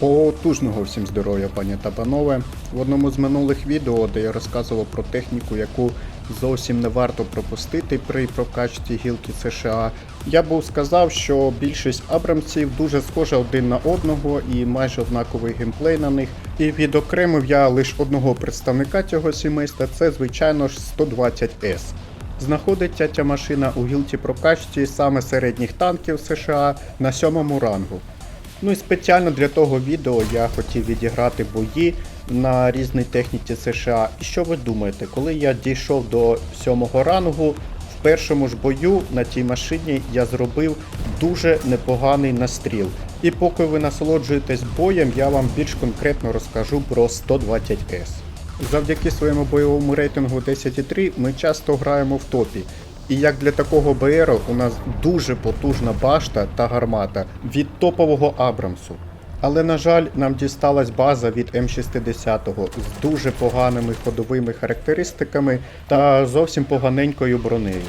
Потужного всім здоров'я, пані та панове. В одному з минулих відео, де я розказував про техніку, яку зовсім не варто пропустити при прокачці гілки США, я був сказав, що більшість абрамців дуже схожа один на одного і майже однаковий геймплей на них. І відокремив я лише одного представника цього сімейства, це звичайно ж 120S. Знаходиться ця машина у гілці прокачці саме середніх танків США на сьомому рангу. Ну і спеціально для того відео я хотів відіграти бої на різній техніці США. І що ви думаєте, коли я дійшов до сьомого рангу, в першому ж бою на цій машині я зробив дуже непоганий настріл. І поки ви насолоджуєтесь боєм, я вам більш конкретно розкажу про 120S. Завдяки своєму бойовому рейтингу 10.3 ми часто граємо в топі. І як для такого БР у нас дуже потужна башта та гармата від топового Абрамсу. Але, на жаль, нам дісталась база від М60 з дуже поганими ходовими характеристиками та зовсім поганенькою бронею.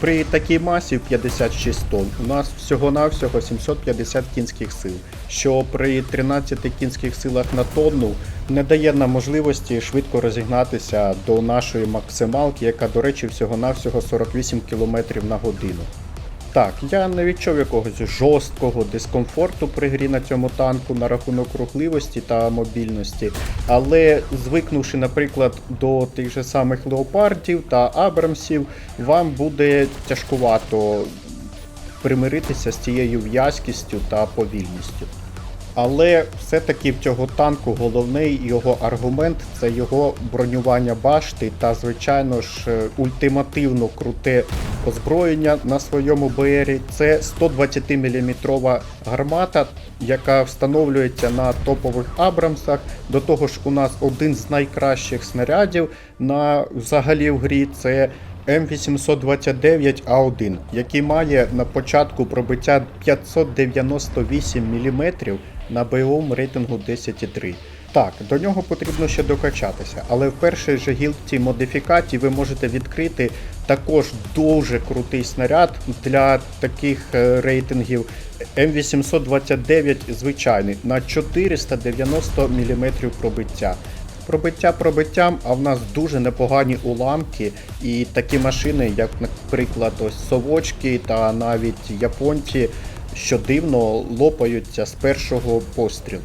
При такій масі в 56 тонн у нас всього-навсього 750 кінських сил, що при 13 кінських силах на тонну не дає нам можливості швидко розігнатися до нашої максималки, яка, до речі, всього-навсього 48 км на годину. Так, я не відчув якогось жорсткого дискомфорту при грі на цьому танку на рахунок рухливості та мобільності, але звикнувши, наприклад, до тих же самих леопардів та абрамсів, вам буде тяжкувато примиритися з цією в'язкістю та повільністю. Але все-таки в цього танку головний його аргумент це його бронювання башти та, звичайно ж, е, ультимативно круте озброєння на своєму БРі. Це 120-мм гармата, яка встановлюється на топових Абрамсах. До того ж, у нас один з найкращих снарядів на взагалі в грі це М829А1, який має на початку пробиття 598 мм на бойовому рейтингу 10,3. Так, до нього потрібно ще докачатися, але в першій же гілці модифікації ви можете відкрити також дуже крутий снаряд для таких е, рейтингів М829 звичайний на 490 мм пробиття. Пробиття пробиттям, а в нас дуже непогані уламки, і такі машини, як, наприклад, ось совочки та навіть японці, що дивно лопаються з першого пострілу.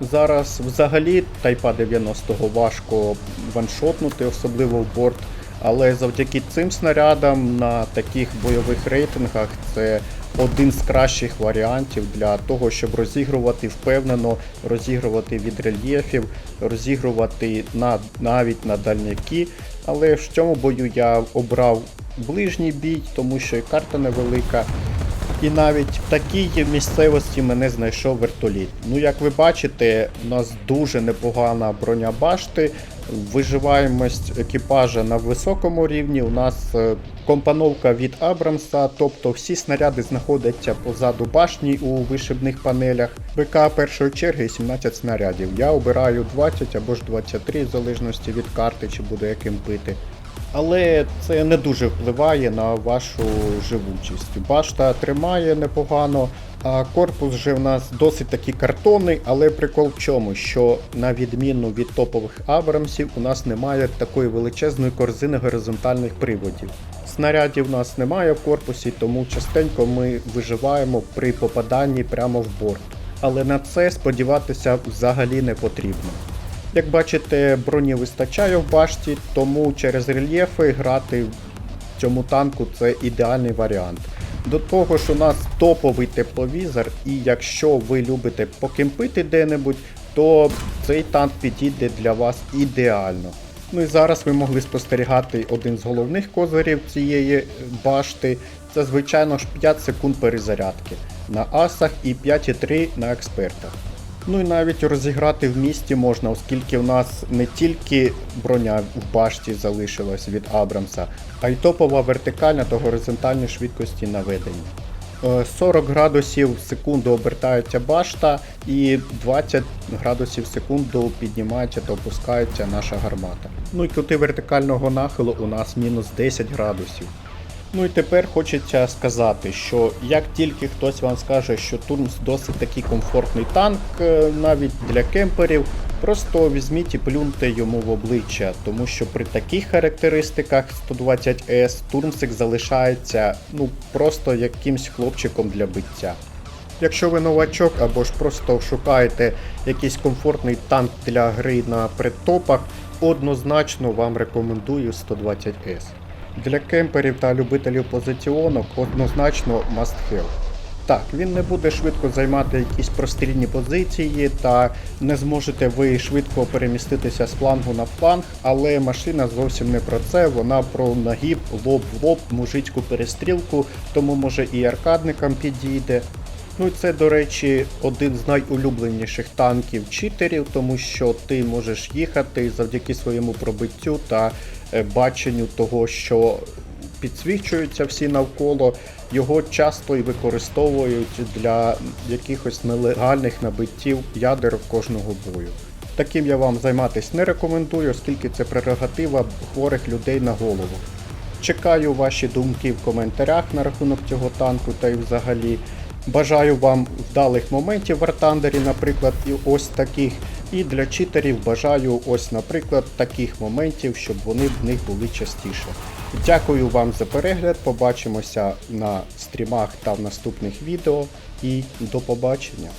Зараз взагалі Тайпа 90-го важко ваншотнути, особливо в борт. Але завдяки цим снарядам на таких бойових рейтингах це один з кращих варіантів для того, щоб розігрувати впевнено, розігрувати від рельєфів, розігрувати на, навіть на дальняки. Але в цьому бою я обрав ближній бій, тому що і карта невелика. І навіть в такій місцевості мене знайшов вертоліт. Ну, як ви бачите, у нас дуже непогана броня башти, виживаємость екіпажа на високому рівні. У нас е, компоновка від Абрамса, тобто всі снаряди знаходяться позаду башні у вишибних панелях. БК першої черги 17 снарядів. Я обираю 20 або ж 23, в залежності від карти, чи буду яким пити. Але це не дуже впливає на вашу живучість. Башта тримає непогано, а корпус вже в нас досить таки картонний, але прикол в чому, що на відміну від топових Абрамсів, у нас немає такої величезної корзини горизонтальних приводів. Снарядів у нас немає в корпусі, тому частенько ми виживаємо при попаданні прямо в борт. Але на це сподіватися взагалі не потрібно. Як бачите, броні вистачає в башті, тому через рельєфи грати в цьому танку це ідеальний варіант. До того ж, у нас топовий тепловізор, і якщо ви любите покемпити де-небудь, то цей танк підійде для вас ідеально. Ну і зараз ви могли спостерігати один з головних козирів цієї башти. Це, звичайно ж, 5 секунд перезарядки на асах і 5,3 на експертах. Ну і навіть розіграти в місті можна, оскільки в нас не тільки броня в башті залишилась від Абрамса, а й топова вертикальна та горизонтальні швидкості наведення. Е, 40 градусів в секунду обертається башта і 20 градусів в секунду піднімається та опускається наша гармата. Ну і кути вертикального нахилу у нас мінус 10 градусів. Ну і тепер хочеться сказати, що як тільки хтось вам скаже, що Турмс досить такий комфортний танк, е, навіть для кемперів, просто візьміть і плюньте йому в обличчя, тому що при таких характеристиках 120S Турмсик залишається ну просто якимсь хлопчиком для биття. Якщо ви новачок або ж просто шукаєте якийсь комфортний танк для гри на предтопах, однозначно вам рекомендую 120S. Для кемперів та любителів позиціонок однозначно must have. Так, він не буде швидко займати якісь прострільні позиції, та не зможете ви швидко переміститися з флангу на фланг, але машина зовсім не про це, вона про нагіб, лоб в лоб, мужицьку перестрілку, тому може і аркадникам підійде. Ну це, до речі, один з найулюбленіших танків читерів, тому що ти можеш їхати завдяки своєму пробиттю та е, баченню того, що підсвічуються всі навколо. Його часто і використовують для якихось нелегальних набиттів ядер кожного бою. Таким я вам займатися не рекомендую, оскільки це прерогатива хворих людей на голову. Чекаю ваші думки в коментарях на рахунок цього танку та й взагалі. Бажаю вам вдалих моментів в Артандері, наприклад, і ось таких. І для читерів бажаю ось, наприклад, таких моментів, щоб вони в них були частіше. Дякую вам за перегляд. Побачимося на стрімах та в наступних відео. І до побачення.